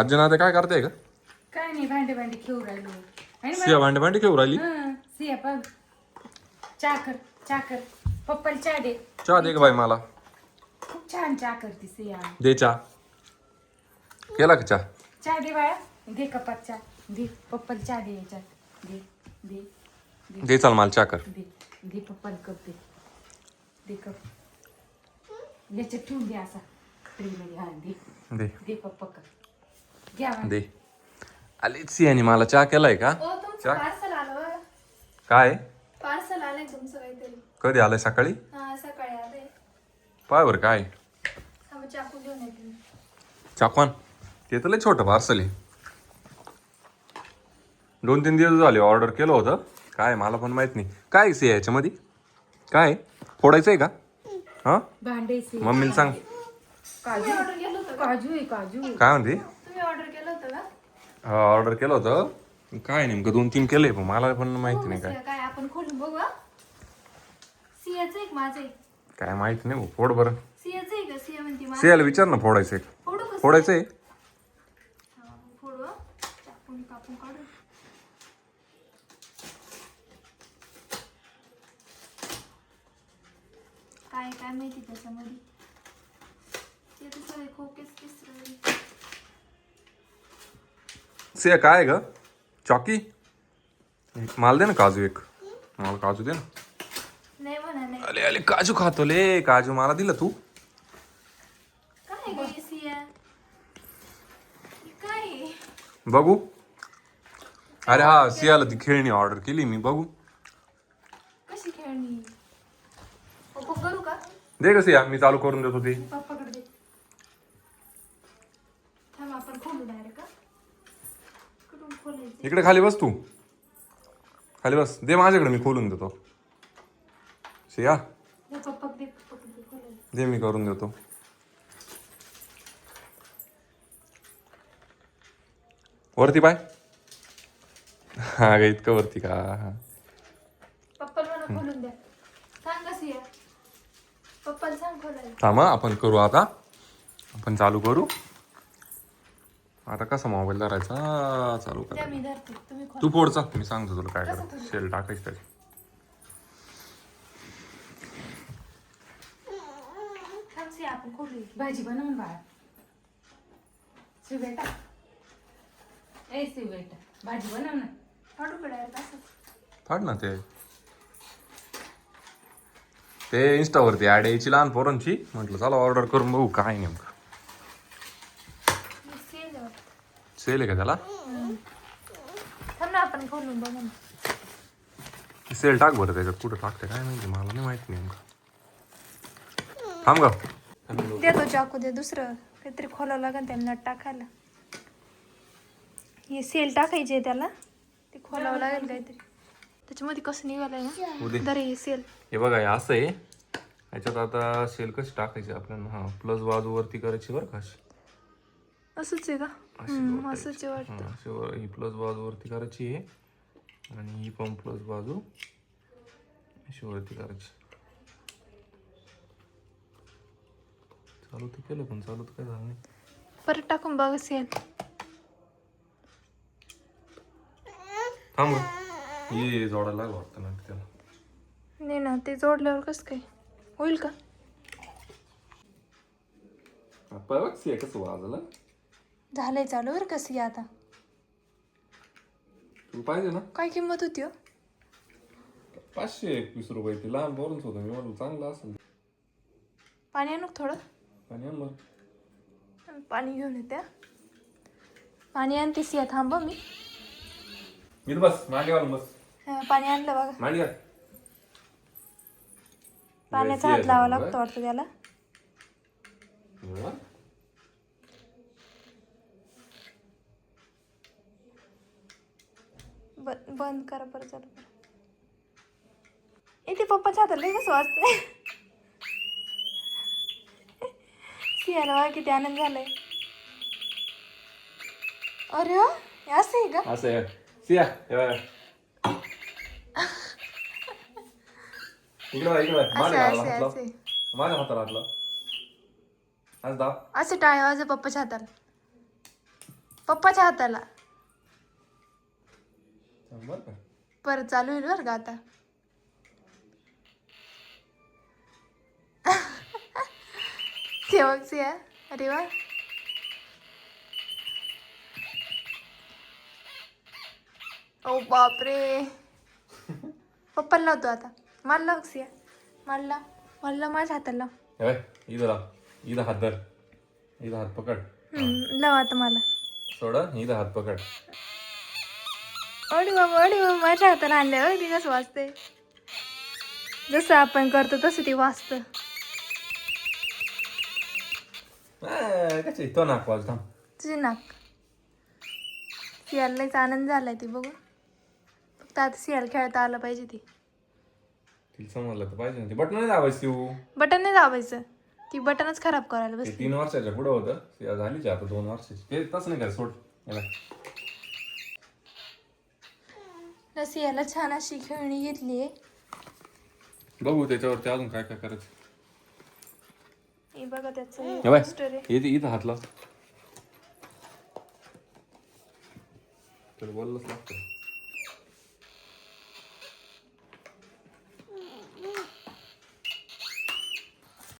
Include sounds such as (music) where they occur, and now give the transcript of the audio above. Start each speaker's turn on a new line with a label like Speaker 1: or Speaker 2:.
Speaker 1: आजी ना काय करते का
Speaker 2: काय नाही भांडे भांडे खेळू राहिलो. आणि
Speaker 1: सिया भांडे भांडे खेळू राहिली?
Speaker 2: हं, सिया बघ. चाकर चाकर पप्पाला चहा दे.
Speaker 1: चहा दे का बाई मला.
Speaker 2: खूप छान चहा करते सिया.
Speaker 1: दे चहा. केला का चहा?
Speaker 2: चहा दे बाळा. दे कपात चहा. दे पप्पाला चहा दे याच्यात. दे दे दे.
Speaker 1: दे चाल मला चहा कर.
Speaker 2: दे दे पप्पाला कप दे. दे कप. याच्यात ठेवून दे असा. ट्रेमध्ये हा दे.
Speaker 1: दे.
Speaker 2: दे पप्पा कप. बाळा.
Speaker 1: दे. आली सियाने मला चहा केलाय का?
Speaker 3: हो तुमचं
Speaker 1: चहा?
Speaker 3: पार्सल आलं बघा.
Speaker 1: काय?
Speaker 3: पार्सल आलंय तुमचं काहीतरी.
Speaker 1: कधी आलंय? सकाळी?
Speaker 3: हा सकाळी आलंय.
Speaker 1: पाय बरं काय?
Speaker 3: हा मग चाकू घेऊन येते मी.
Speaker 1: चाकवान ते तर लय छोटं पार्सल आहे. दोन तीन दिवस झाले ऑर्डर केलं होतं. काय मला पण माहीत नाही. काय सिया याच्यामध्ये? काय? फोडायचं आहे का? हा?
Speaker 2: भांडे
Speaker 1: मम्मीला सांग.
Speaker 2: काजू
Speaker 3: ऑर्डर केलं होतं का?
Speaker 2: काजू आहे काजू
Speaker 1: काय म्हणते
Speaker 3: तुम्ही ऑर्डर केलं होतं का
Speaker 1: ऑर्डर केलं होतं. काय नेमकं दोन तीन केले पण मला पण माहिती नाही काय.
Speaker 3: काय आपण खोलून बघू हा? सियाचं एक माझं एक.
Speaker 1: काय माहिती नाही भाऊ. फोड बरं.
Speaker 3: सियाचं आहे का सिया म्हणते माझं.
Speaker 1: सियाला विचार ना फोडायचं आहे का?
Speaker 3: फोडू
Speaker 1: फोडायचं आहे
Speaker 3: हा, फोडू हा. चाकून कापून काढू. काय काय माहिती त्याच्यामध्ये? ते तर सगळे खोकेच दिसत
Speaker 1: सिया काय आहे ग? चॉकी मला दे ना काजू एक. मला काजू दे ना. अले अले काजू खातो ले. काजू मला दिलं तू.
Speaker 3: ग?
Speaker 1: बघू. अरे हा सियाला ती खेळणी ऑर्डर केली मी बघू.
Speaker 3: कशी खेळणी? पप्पा करू का?
Speaker 1: दे का सिया मी चालू करून देतो ती. इकडे खाली बस तू. खाली बस. दे माझ्याकडे मी खोलून देतो. सिया
Speaker 3: दे
Speaker 1: मी करून देतो. वरती पाय. हा ग इतकं वरती का? थांबा आपण करू आता. आपण चालू करू. आता कसा मोबाईल धरायचा? चालू
Speaker 3: द्या
Speaker 1: करा
Speaker 3: मी धरते. तुम्ही खोल.
Speaker 1: तू पोडचा मी सांगतो तुला काय करा शेल टाकायचं त्याची
Speaker 3: आपण खोलू
Speaker 2: भाजी बनवून बाळा. शिव बेटा ए शिव बेटा भाजी बनव ना.
Speaker 3: फाडू का डायरेक्ट असंच
Speaker 1: फाड ना ते. ते इंस्टावरती ऍड यायची लहान पोरांची. म्हटलं चला ऑर्डर करून बघू काय नेमकं
Speaker 3: हे सेल आहे वाटतं.
Speaker 1: सेल आहे का त्याला?
Speaker 3: थांब ना आपण खोलून बघू ना.
Speaker 1: सेल टाक बरं त्याच्यात कुठं टाकते काय माहिती मला नाही माहिती नेमकं. थांब
Speaker 3: देतो चाकू दे दुसरं. काहीतरी खोलावं लागेल त्यांना नट टाकायला. हे सेल टाकायचे त्याला. ते खोलावं लागेल काहीतरी. त्याच्यामध्ये कसं निघालंय
Speaker 1: उद्या.
Speaker 3: ना दरे हे सेल.
Speaker 1: हे बघा हे असं आहे. याच्यात आता सेल कशी टाकायची आपल्याला? हा प्लस बाजूवरती करायची बरं का अशी.
Speaker 3: असंच आहे का? हम्म, असंच आहे वाटतं.
Speaker 1: हा, अशी वर- ही प्लस बाजूवरती करायची आहे. आणि ही पण प्लस बाजू अशी वरती करायची. चालू तर केलं पण चालू तर काय झालं नाही.
Speaker 3: परत टाकून बघ सेल
Speaker 1: थांब गं. ये जोडायला लागलं वाटतं ना त्याला.
Speaker 3: नाही ना ते जोडल्यावर कसं काय? होईल का?
Speaker 1: पाय बघ कसं वाजलं?
Speaker 3: झालंय चालू बरं कसं आता.
Speaker 1: पाहिजे ना?
Speaker 3: काय किंमत होती हो?
Speaker 1: पाचशे एकवीस रुपये ते लहान पोरांच होतं मी म्हणलं चांगलं असेल.
Speaker 3: पाणी आणू का थोडं?
Speaker 1: आणि आण बरं.
Speaker 3: पाणी घेऊन येते हा. पाणी आणते सिया थांब हं मी.
Speaker 1: इथं बस मांडी घालून बस.
Speaker 3: हा, पाणी आणलं बघा.
Speaker 1: घाल
Speaker 3: पाण्याचा हात लावा लागतो वाटतं त्याला. ब- बंद करा झालं बरं. ए ते पप्पाच्या हातात लय कसं वाजतंय सियाला बघा किती आनंद झालाय अरे वा, हे असं आहे का
Speaker 1: असं आहे सिया हे बघा. इकडं बघ, इकडं बघ. माझ्या
Speaker 3: असे
Speaker 1: हाताला हात
Speaker 3: असे
Speaker 1: लाव.
Speaker 3: असे
Speaker 1: माझ्या हाताला हात लाव. आज दाब
Speaker 3: असे टाळे वाजे पप्पाच्या हाताला पप्पाच्या हाताला
Speaker 1: बरं का?
Speaker 3: परत चालू होईल बरं का आता? (laughs) बघ सिया अरे वा. ओ बापरे. पप्पाला लावतो आता. मला लाव सिया. मला लाव. मला लाव माझ्या हाताला लाव.
Speaker 1: हे इथं लाव. इथं हात धर. इथं हात पकड.
Speaker 3: हम्म, लाव आता मला.
Speaker 1: सोड इथं हात पकड.
Speaker 3: ओडी बाबा ओडी बाबा माझ्या हाताला आणल्यावर ती कसं वाचते? जसं आपण करतो तसं ती वाचतं.
Speaker 1: कशी तो नाक थांब
Speaker 3: तुझे नाक. सियालाच आनंद झालाय ती बघू. फक्त आता सियाला खेळता आलं पाहिजे ती.
Speaker 1: तिला समजलं तर पाहिजे ना ती बटन नाही दाबायची तू.
Speaker 3: बटन नाही दाबायचं. ती बटनच खराब करायला
Speaker 1: ते
Speaker 3: बसली.
Speaker 1: तीन वर्षाच्या पुढं होतं. ते झालीच आता दोन वर्षाची. ते तसं नाही काय सोड. याला.
Speaker 3: ना सियाला छान अशी खेळणी घेतली
Speaker 1: बघू त्याच्यावरती अजून काय काय करायचं.
Speaker 3: हे बघा त्याचं
Speaker 1: हे बाय
Speaker 3: poster आहे.
Speaker 1: इथं इथं हात लाव तुला बोललंच लागतं.